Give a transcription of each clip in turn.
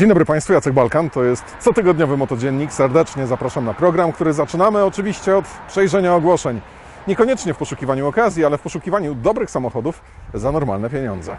Dzień dobry Państwu, Jacek Balkan, to jest cotygodniowy Motodziennik. Serdecznie zapraszam na program, który zaczynamy oczywiście od przejrzenia ogłoszeń. Niekoniecznie w poszukiwaniu okazji, ale w poszukiwaniu dobrych samochodów za normalne pieniądze.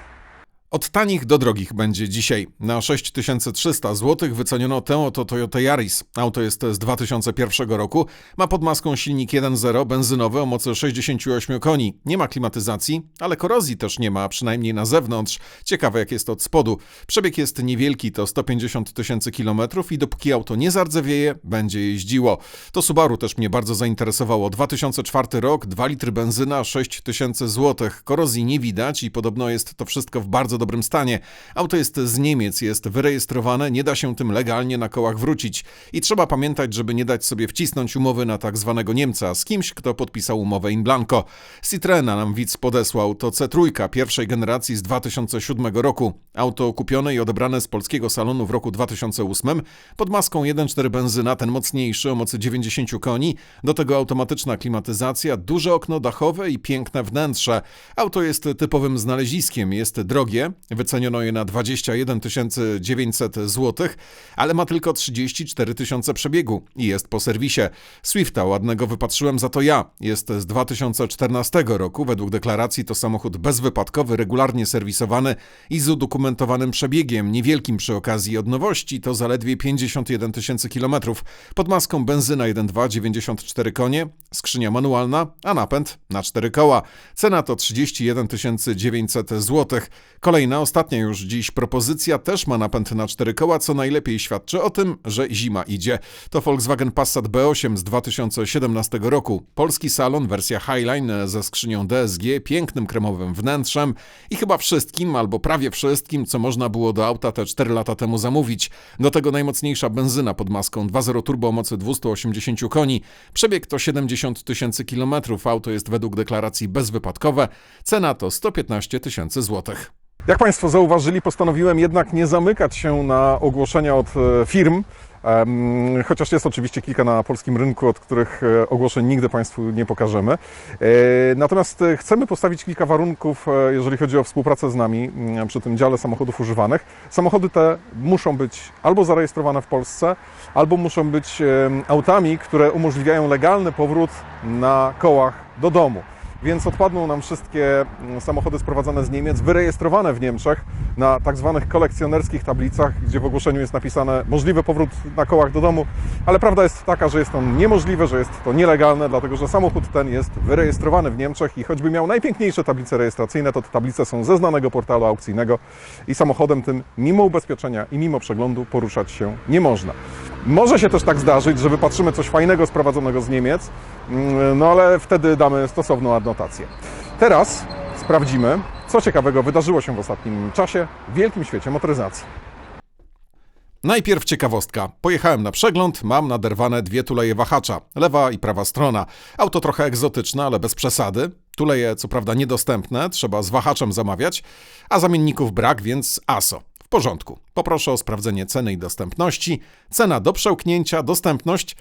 Od tanich do drogich będzie dzisiaj. Na 6300 zł wyceniono tę oto Toyota Yaris. Auto jest z 2001 roku, ma pod maską silnik 1.0 benzynowy o mocy 68 koni. Nie ma klimatyzacji, ale korozji też nie ma, przynajmniej na zewnątrz. Ciekawe jak jest od spodu. Przebieg jest niewielki, to 150 tysięcy kilometrów i dopóki auto nie zardzewieje, będzie jeździło. To Subaru też mnie bardzo zainteresowało. 2004 rok, 2 litry benzyna, 6000 zł. Korozji nie widać i podobno jest to wszystko w bardzo dobrym stanie. Auto jest z Niemiec, jest wyrejestrowane, nie da się tym legalnie na kołach wrócić. I trzeba pamiętać, żeby nie dać sobie wcisnąć umowy na tak zwanego Niemca z kimś, kto podpisał umowę in blanco. Citroena nam widz podesłał, to C3 pierwszej generacji z 2007 roku. Auto kupione i odebrane z polskiego salonu w roku 2008 pod maską 1.4 benzyna, ten mocniejszy o mocy 90 koni, do tego automatyczna klimatyzacja, duże okno dachowe i piękne wnętrze. Auto jest typowym znaleziskiem, jest drogie, wyceniono je na 21 900 zł, ale ma tylko 34 tysiące przebiegu i jest po serwisie. Swifta ładnego wypatrzyłem za to ja. Jest z 2014 roku, według deklaracji to samochód bezwypadkowy, regularnie serwisowany i z udokumentowanym przebiegiem, niewielkim przy okazji od nowości, to zaledwie 51 tysięcy kilometrów. Pod maską benzyna 1.2, 94 konie, skrzynia manualna, a napęd na 4 koła. Cena to 31 900 zł. Kolejna, ostatnia już dziś propozycja też ma napęd na 4 koła, co najlepiej świadczy o tym, że zima idzie. To Volkswagen Passat B8 z 2017 roku. Polski salon, wersja Highline ze skrzynią DSG, pięknym kremowym wnętrzem i chyba wszystkim, albo prawie wszystkim, co można było do auta te 4 lata temu zamówić. Do tego najmocniejsza benzyna pod maską 2.0 turbo o mocy 280 koni. Przebieg to 70 tysięcy kilometrów. Auto jest według deklaracji bezwypadkowe. Cena to 115 tysięcy złotych. Jak Państwo zauważyli, postanowiłem jednak nie zamykać się na ogłoszenia od e, firm, chociaż jest oczywiście kilka na polskim rynku, od których e, ogłoszeń nigdy Państwu nie pokażemy. E, Natomiast chcemy postawić kilka warunków, jeżeli chodzi o współpracę z nami m, przy tym dziale samochodów używanych. Samochody te muszą być albo zarejestrowane w Polsce, albo muszą być autami, które umożliwiają legalny powrót na kołach do domu więc odpadną nam wszystkie mm, samochody sprowadzane z Niemiec, wyrejestrowane w Niemczech na tak zwanych kolekcjonerskich tablicach, gdzie w ogłoszeniu jest napisane możliwy powrót na kołach do domu, ale prawda jest taka, że jest to niemożliwe, że jest to nielegalne, dlatego że samochód ten jest wyrejestrowany w Niemczech i choćby miał najpiękniejsze tablice rejestracyjne, to te tablice są ze znanego portalu aukcyjnego i samochodem tym mimo ubezpieczenia i mimo przeglądu poruszać się nie można. Może się też tak zdarzyć, że wypatrzymy coś fajnego sprowadzonego z Niemiec, mm, no ale wtedy damy stosowną adnotację. Teraz sprawdzimy, co ciekawego wydarzyło się w ostatnim czasie w wielkim świecie motoryzacji. Najpierw ciekawostka. Pojechałem na przegląd, mam naderwane dwie tuleje wahacza, lewa i prawa strona. Auto trochę egzotyczne, ale bez przesady. Tuleje co prawda niedostępne, trzeba z wahaczem zamawiać, a zamienników brak, więc ASO. Porządku. Poproszę o sprawdzenie ceny i dostępności. Cena do przełknięcia, dostępność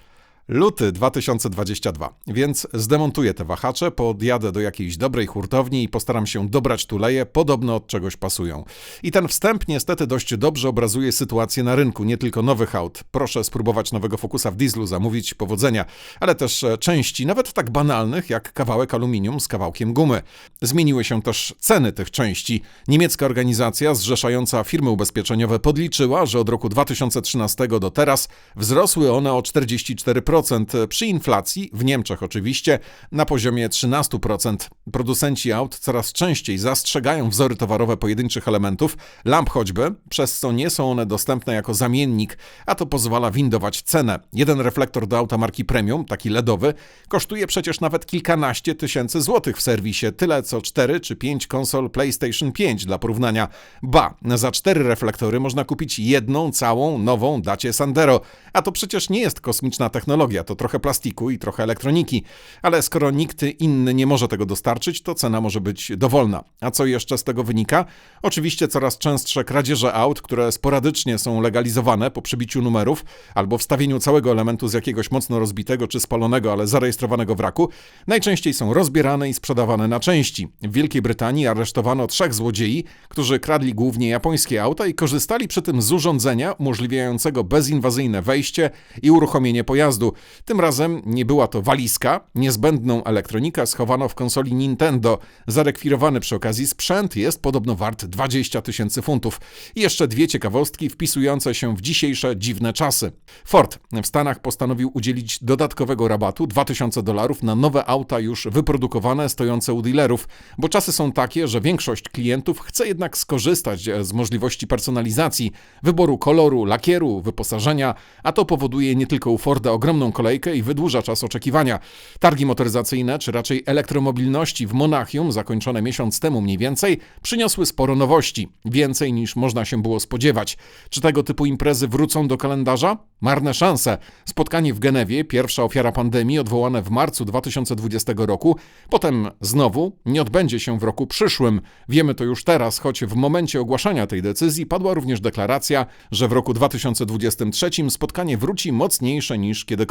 luty 2022. Więc zdemontuję te wahacze, podjadę do jakiejś dobrej hurtowni i postaram się dobrać tuleje, podobno od czegoś pasują. I ten wstęp niestety dość dobrze obrazuje sytuację na rynku, nie tylko nowych aut. Proszę spróbować nowego Focusa w dieslu, zamówić powodzenia, ale też e, części, nawet tak banalnych jak kawałek aluminium z kawałkiem gumy. Zmieniły się też ceny tych części. Niemiecka organizacja zrzeszająca firmy ubezpieczeniowe podliczyła, że od roku 2013 do teraz wzrosły one o 44%, przy inflacji, w Niemczech oczywiście, na poziomie 13%. Producenci aut coraz częściej zastrzegają wzory towarowe pojedynczych elementów, lamp choćby, przez co nie są one dostępne jako zamiennik, a to pozwala windować cenę. Jeden reflektor do auta marki premium, taki LEDowy, kosztuje przecież nawet kilkanaście tysięcy złotych w serwisie, tyle co 4 czy 5 konsol PlayStation 5 dla porównania. Ba, za cztery reflektory można kupić jedną całą nową Dacie Sandero, a to przecież nie jest kosmiczna technologia, to trochę plastiku i trochę elektroniki, ale skoro nikt inny nie może tego dostarczyć, to cena może być dowolna. A co jeszcze z tego wynika? Oczywiście coraz częstsze kradzieże aut, które sporadycznie są legalizowane po przybiciu numerów albo wstawieniu całego elementu z jakiegoś mocno rozbitego czy spalonego, ale zarejestrowanego wraku, najczęściej są rozbierane i sprzedawane na części. W Wielkiej Brytanii aresztowano trzech złodziei, którzy kradli głównie japońskie auta i korzystali przy tym z urządzenia umożliwiającego bezinwazyjne wejście i uruchomienie pojazdu. Tym razem nie była to walizka, niezbędną elektronikę schowano w konsoli Nintendo. Zarekwirowany przy okazji sprzęt jest podobno wart 20 tysięcy funtów. I jeszcze dwie ciekawostki wpisujące się w dzisiejsze dziwne czasy. Ford w Stanach postanowił udzielić dodatkowego rabatu 2000 dolarów na nowe auta już wyprodukowane, stojące u dealerów, bo czasy są takie, że większość klientów chce jednak skorzystać z możliwości personalizacji, wyboru koloru, lakieru, wyposażenia, a to powoduje nie tylko u Forda ogromną kolejkę i wydłuża czas oczekiwania. Targi motoryzacyjne, czy raczej elektromobilności w Monachium, zakończone miesiąc temu mniej więcej, przyniosły sporo nowości, więcej niż można się było spodziewać. Czy tego typu imprezy wrócą do kalendarza? Marne szanse. Spotkanie w Genewie, pierwsza ofiara pandemii, odwołane w marcu 2020 roku, potem znowu nie odbędzie się w roku przyszłym. Wiemy to już teraz, choć w momencie ogłaszania tej decyzji padła również deklaracja, że w roku 2023 spotkanie wróci mocniejsze niż kiedykolwiek.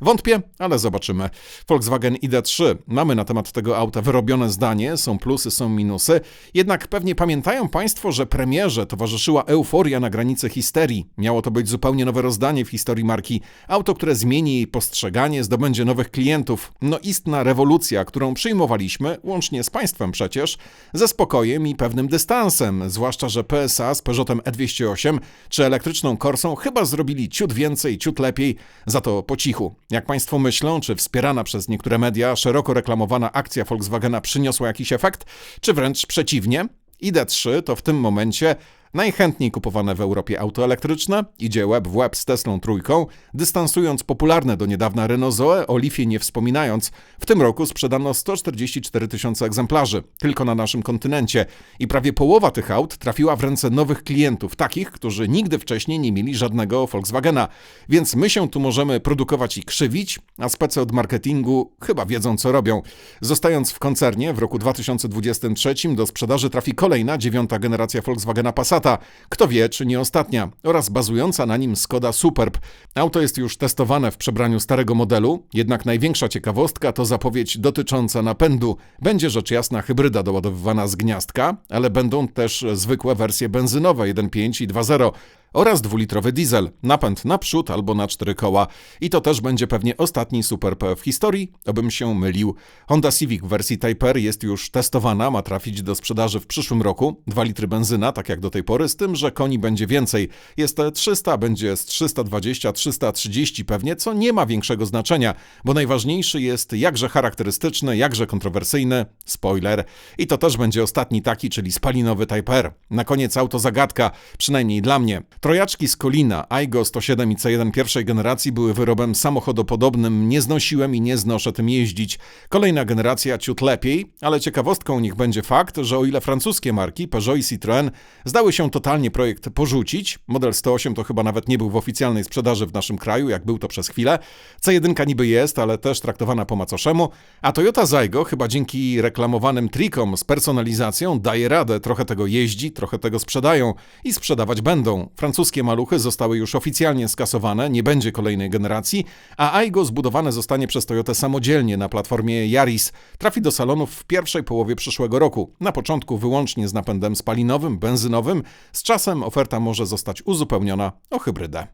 Wątpię, ale zobaczymy. Volkswagen ID3. Mamy na temat tego auta wyrobione zdanie, są plusy, są minusy. Jednak pewnie pamiętają Państwo, że premierze towarzyszyła euforia na granicy histerii. Miało to być zupełnie nowe rozdanie w historii marki. Auto, które zmieni jej postrzeganie, zdobędzie nowych klientów. No istna rewolucja, którą przyjmowaliśmy, łącznie z Państwem przecież, ze spokojem i pewnym dystansem. Zwłaszcza, że PSA z Peugeotem E208 czy elektryczną Corsą chyba zrobili ciut więcej, ciut lepiej, za to po cichu. Jak Państwo myślą, czy wspierana przez niektóre media, szeroko reklamowana akcja Volkswagena przyniosła jakiś efekt, czy wręcz przeciwnie? ID3 to w tym momencie najchętniej kupowane w Europie auto elektryczne, idzie łeb w łeb z Teslą trójką, dystansując popularne do niedawna Renault Zoe, o Leafie nie wspominając, w tym roku sprzedano 144 tysiące egzemplarzy, tylko na naszym kontynencie. I prawie połowa tych aut trafiła w ręce nowych klientów, takich, którzy nigdy wcześniej nie mieli żadnego Volkswagena, więc my się tu możemy produkować i krzywić, a spece od marketingu chyba wiedzą co robią. Zostając w koncernie, w roku 2023 do sprzedaży trafi kolejna, dziewiąta generacja Volkswagena Passata, kto wie, czy nie ostatnia, oraz bazująca na nim Skoda Superb. Auto jest już testowane w przebraniu starego modelu, jednak największa ciekawostka to zapowiedź dotycząca napędu. Będzie rzecz jasna hybryda doładowywana z gniazdka, ale będą też zwykłe wersje benzynowe 1.5 i 2.0 oraz dwulitrowy diesel, napęd na przód albo na cztery koła. I to też będzie pewnie ostatni Superb w historii, obym się mylił. Honda Civic w wersji Type R jest już testowana, ma trafić do sprzedaży w przyszłym roku. 2 litry benzyna, tak jak do tej pory, z tym, że koni będzie więcej. Jest 300, będzie z 320, 330 pewnie, co nie ma większego znaczenia, bo najważniejszy jest jakże charakterystyczny, jakże kontrowersyjny spoiler. I to też będzie ostatni taki, czyli spalinowy Type R. Na koniec auto zagadka, przynajmniej dla mnie. Trojaczki z Kolina, Aigo 107 i C1 pierwszej generacji były wyrobem samochodopodobnym, nie znosiłem i nie znoszę tym jeździć. Kolejna generacja ciut lepiej, ale ciekawostką niech będzie fakt, że o ile francuskie marki Peugeot i Citroën zdały się totalnie projekt porzucić, model 108 to chyba nawet nie był w oficjalnej sprzedaży w naszym kraju, jak był to przez chwilę, C1 niby jest, ale też traktowana po macoszemu, a Toyota Zaigo chyba dzięki reklamowanym trikom z personalizacją daje radę, trochę tego jeździ, trochę tego sprzedają i sprzedawać będą. Francuskie maluchy zostały już oficjalnie skasowane, nie będzie kolejnej generacji, a Aigo zbudowane zostanie przez Toyotę samodzielnie na platformie Yaris. Trafi do salonów w pierwszej połowie przyszłego roku. Na początku wyłącznie z napędem spalinowym, benzynowym. Z czasem oferta może zostać uzupełniona o hybrydę.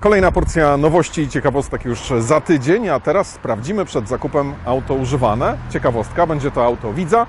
Kolejna porcja nowości i ciekawostek już za tydzień, a teraz sprawdzimy przed zakupem auto używane. Ciekawostka, będzie to auto widza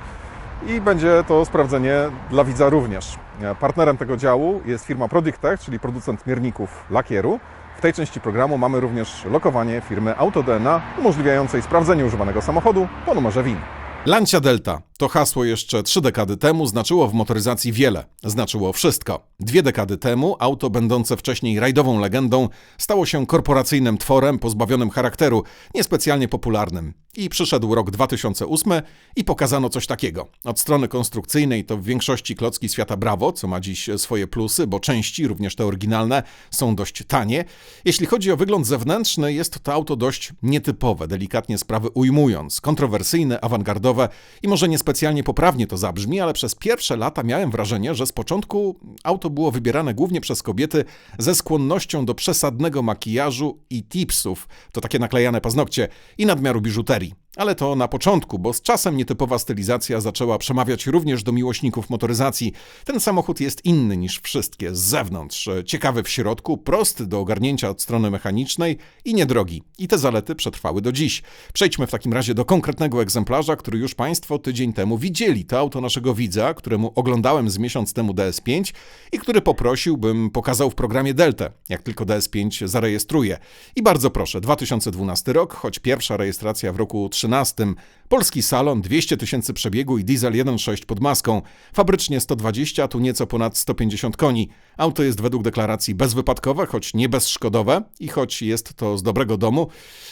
i będzie to sprawdzenie dla widza również. Partnerem tego działu jest firma Productech, czyli producent mierników lakieru. W tej części programu mamy również lokowanie firmy AutoDNA umożliwiającej sprawdzenie używanego samochodu po numerze WIN. Lancia Delta To hasło jeszcze trzy dekady temu znaczyło w motoryzacji wiele. Znaczyło wszystko. Dwie dekady temu auto będące wcześniej rajdową legendą stało się korporacyjnym tworem pozbawionym charakteru, niespecjalnie popularnym. I przyszedł rok 2008 i pokazano coś takiego. Od strony konstrukcyjnej to w większości klocki świata Bravo, co ma dziś swoje plusy, bo części, również te oryginalne, są dość tanie. Jeśli chodzi o wygląd zewnętrzny, jest to auto dość nietypowe, delikatnie sprawy ujmując, kontrowersyjne, awangardowe i może niespecjalnie poprawnie to zabrzmi, ale przez pierwsze lata miałem wrażenie, że z początku auto było wybierane głównie przez kobiety ze skłonnością do przesadnego makijażu i tipsów, to takie naklejane paznokcie i nadmiaru biżuterii. Ale to na początku, bo z czasem nietypowa stylizacja zaczęła przemawiać również do miłośników motoryzacji. Ten samochód jest inny niż wszystkie z zewnątrz, ciekawy w środku, prosty do ogarnięcia od strony mechanicznej i niedrogi. I te zalety przetrwały do dziś. Przejdźmy w takim razie do konkretnego egzemplarza, który już Państwo tydzień temu widzieli. To auto naszego widza, któremu oglądałem z miesiąc temu DS5 i który poprosił, bym pokazał w programie Delta, jak tylko DS5 zarejestruje. I bardzo proszę, 2012 rok, choć pierwsza rejestracja w roku 13. Polski salon, 200 tysięcy przebiegu i diesel 1.6 pod maską. Fabrycznie 120, tu nieco ponad 150 koni. Auto jest według deklaracji bezwypadkowe, choć nie bezszkodowe i choć jest to z dobrego domu.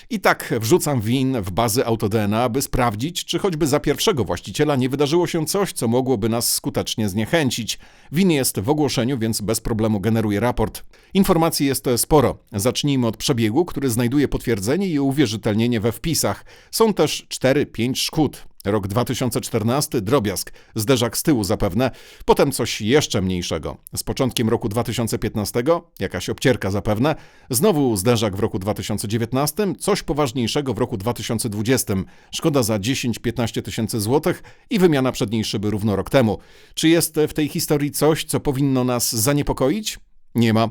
I tak wrzucam win w bazy AutoDNA, by sprawdzić, czy choćby za pierwszego właściciela nie wydarzyło się coś, co mogłoby nas skutecznie zniechęcić. Win jest w ogłoszeniu, więc bez problemu generuje raport. Informacji jest sporo. Zacznijmy od przebiegu, który znajduje potwierdzenie i uwierzytelnienie we wpisach. Są też 4-5 szkód. Rok 2014 drobiazg, zderzak z tyłu zapewne, potem coś jeszcze mniejszego. Z początkiem roku 2015 jakaś obcierka zapewne, znowu zderzak w roku 2019, coś poważniejszego w roku 2020. Szkoda za 10-15 tysięcy złotych i wymiana przedniej szyby równo rok temu. Czy jest w tej historii coś, co powinno nas zaniepokoić? Nie ma.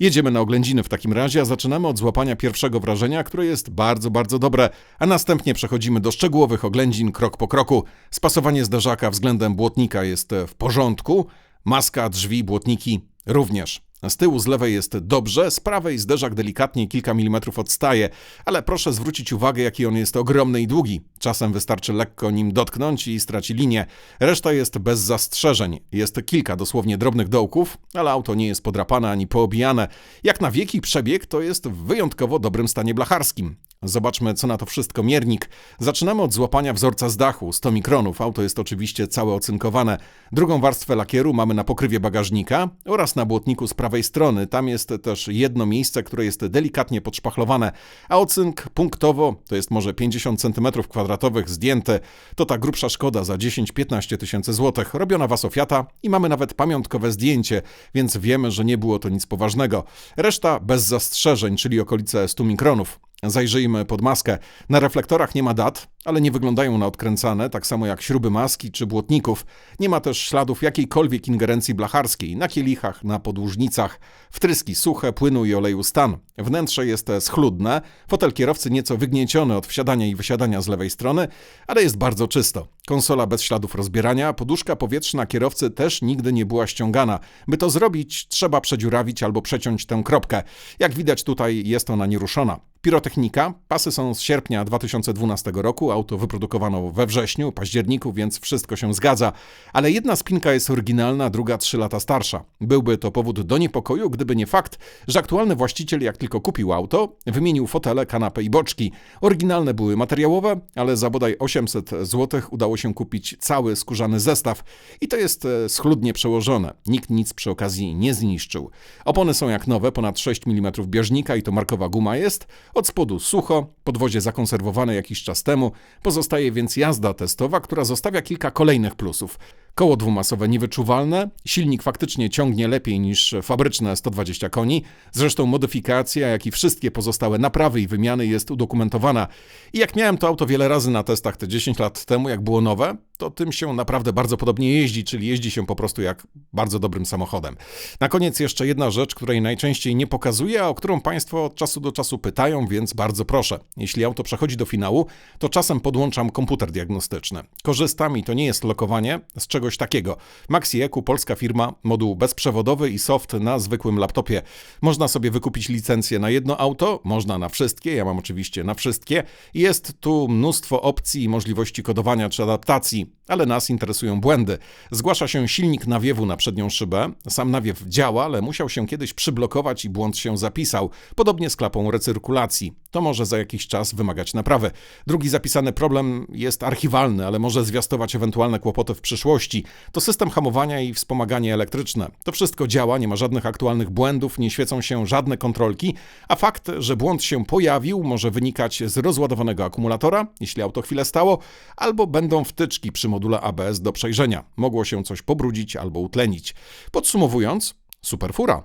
Jedziemy na oględziny w takim razie, a zaczynamy od złapania pierwszego wrażenia, które jest bardzo, bardzo dobre, a następnie przechodzimy do szczegółowych oględzin krok po kroku. Spasowanie zderzaka względem błotnika jest w porządku, maska, drzwi, błotniki również. Z tyłu z lewej jest dobrze, z prawej zderzak delikatnie kilka milimetrów odstaje, ale proszę zwrócić uwagę, jaki on jest ogromny i długi. Czasem wystarczy lekko nim dotknąć i straci linię. Reszta jest bez zastrzeżeń. Jest kilka dosłownie drobnych dołków, ale auto nie jest podrapane ani poobijane. Jak na wieki przebieg, to jest w wyjątkowo dobrym stanie blacharskim. Zobaczmy, co na to wszystko miernik. Zaczynamy od złapania wzorca z dachu, 100 mikronów. Auto jest oczywiście całe ocynkowane. Drugą warstwę lakieru mamy na pokrywie bagażnika oraz na błotniku z prawej strony. Tam jest też jedno miejsce, które jest delikatnie podszpachlowane, a ocynk punktowo, to jest może 50 cm2 zdjęte, to ta grubsza szkoda za 10-15 tysięcy złotych, robiona w Asofiata i mamy nawet pamiątkowe zdjęcie, więc wiemy, że nie było to nic poważnego. Reszta bez zastrzeżeń, czyli okolice 100 mikronów. Zajrzyjmy pod maskę. Na reflektorach nie ma dat, ale nie wyglądają na odkręcane, tak samo jak śruby maski czy błotników. Nie ma też śladów jakiejkolwiek ingerencji blacharskiej na kielichach, na podłużnicach. Wtryski suche, płynu i oleju stan. Wnętrze jest schludne, fotel kierowcy nieco wygnieciony od wsiadania i wysiadania z lewej strony, ale jest bardzo czysto. Konsola bez śladów rozbierania, poduszka powietrzna kierowcy też nigdy nie była ściągana. By to zrobić, trzeba przedziurawić albo przeciąć tę kropkę. Jak widać tutaj jest ona nieruszona. Pirotechnika. Pasy są z sierpnia 2012 roku, auto wyprodukowano we wrześniu, październiku, więc wszystko się zgadza. Ale jedna spinka jest oryginalna, druga 3 lata starsza. Byłby to powód do niepokoju, gdyby nie fakt, że aktualny właściciel, jak tylko kupił auto, wymienił fotele, kanapę i boczki. Oryginalne były materiałowe, ale za bodaj 800 zł udało się kupić cały skórzany zestaw. I to jest e, schludnie przełożone. Nikt nic przy okazji nie zniszczył. Opony są jak nowe, ponad 6 mm bieżnika i to markowa guma jest. Od spodu sucho, podwozie zakonserwowane jakiś czas temu, pozostaje więc jazda testowa, która zostawia kilka kolejnych plusów. Koło dwumasowe niewyczuwalne, silnik faktycznie ciągnie lepiej niż fabryczne 120 koni, zresztą modyfikacja, jak i wszystkie pozostałe naprawy i wymiany jest udokumentowana. I jak miałem to auto wiele razy na testach te 10 lat temu, jak było nowe, to tym się naprawdę bardzo podobnie jeździ, czyli jeździ się po prostu jak bardzo dobrym samochodem. Na koniec jeszcze jedna rzecz, której najczęściej nie pokazuję, a o którą Państwo od czasu do czasu pytają, więc bardzo proszę. Jeśli auto przechodzi do finału, to czasem podłączam komputer diagnostyczny. Korzystam i to nie jest lokowanie, z czego czegoś takiego. Maxi-Eku, polska firma, moduł bezprzewodowy i soft na zwykłym laptopie. Można sobie wykupić licencję na jedno auto, można na wszystkie, ja mam oczywiście na wszystkie. Jest tu mnóstwo opcji i możliwości kodowania czy adaptacji, ale nas interesują błędy. Zgłasza się silnik nawiewu na przednią szybę. Sam nawiew działa, ale musiał się kiedyś przyblokować i błąd się zapisał. Podobnie z klapą recyrkulacji. To może za jakiś czas wymagać naprawy. Drugi zapisany problem jest archiwalny, ale może zwiastować ewentualne kłopoty w przyszłości. To system hamowania i wspomaganie elektryczne. To wszystko działa, nie ma żadnych aktualnych błędów, nie świecą się żadne kontrolki, a fakt, że błąd się pojawił, może wynikać z rozładowanego akumulatora, jeśli auto chwilę stało, albo będą wtyczki przy module ABS do przejrzenia. Mogło się coś pobrudzić albo utlenić. Podsumowując, super fura.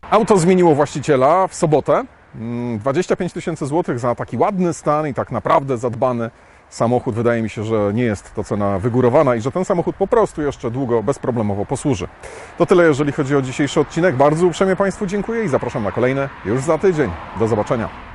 Auto zmieniło właściciela w sobotę. Mm, 25 tysięcy złotych za taki ładny stan i tak naprawdę zadbany samochód. Wydaje mi się, że nie jest to cena wygórowana i że ten samochód po prostu jeszcze długo, bezproblemowo posłuży. To tyle, jeżeli chodzi o dzisiejszy odcinek. Bardzo uprzejmie Państwu dziękuję i zapraszam na kolejny już za tydzień. Do zobaczenia.